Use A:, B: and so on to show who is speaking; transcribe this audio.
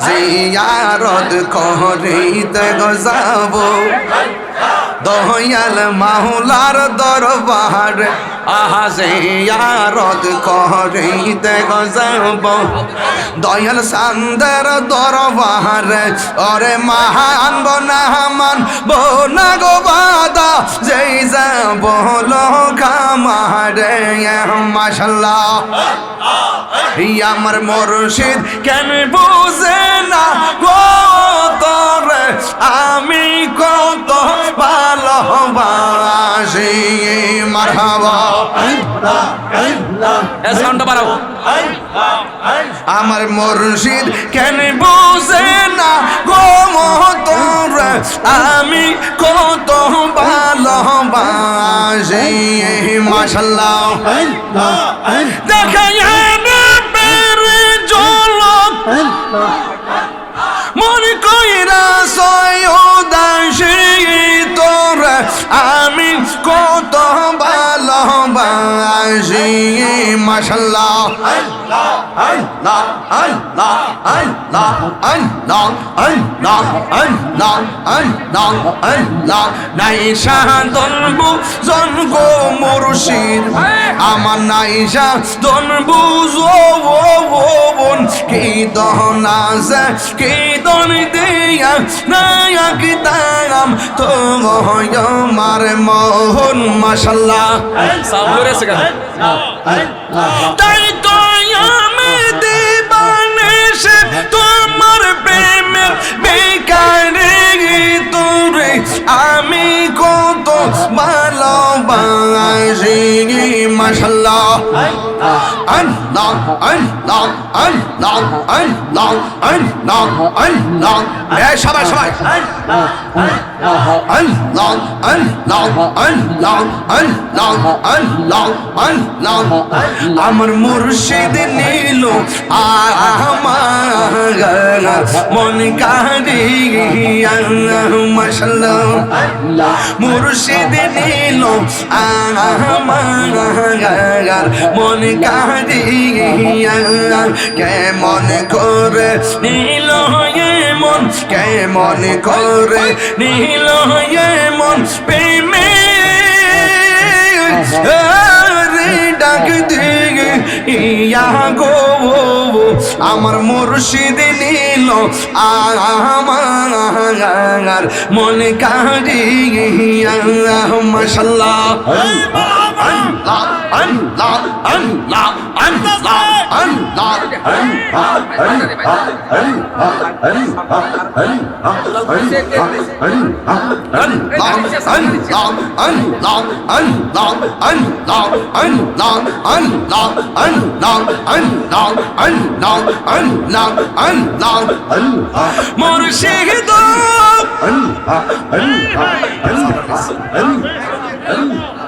A: জিয়ারত করিতে যাব দয়াল মাহুলার দরবার আহা জিয়ারত করিতে যাব দয়াল সান্দের দরবার ওরে মহান বনামান বনা গো বাদা যাব আমারে মুর্শিদ কেন বুঝে না তোরে? আমি কত ভালোবাসি মারহাবা।
B: সাউন্ডটা বাড়াও।
A: আমার মুর্শিদ কেন বুঝে না গো তোরে? আমি কত ভালোবাসি সেই মাসাল্লাহ দেখা জল মনে কইরা সয় দাসী তোর। আমি কত ভালোবাসি মাসাল্লাহ নাই শাহাদনব জন্ম আমার নাই শাহাদনব বোন। কি দহন আছে দন দিয়া নায়ক মোহন মশাল্লাহ। মাশাল্লাহ আল্লাহ। আল্লাহ আল্লাহ আল্লাহ আল্লাহ আল্লাহ সবাই সবাই। আমার মুর্শিদ নীল মন কারিয়া মশল মুর্শিদ নীল আমার মন কারিয়া কেমন করে নীল হয়ে মন কেমন করে নীল মন প্রেমে। ডাক দিয়ে, ইয়া গো আমার মুর্শিদ নীল, আমার মন কারিয়া মাশাল্লাহ। মুর্শিদ Allah Allah Allah Allah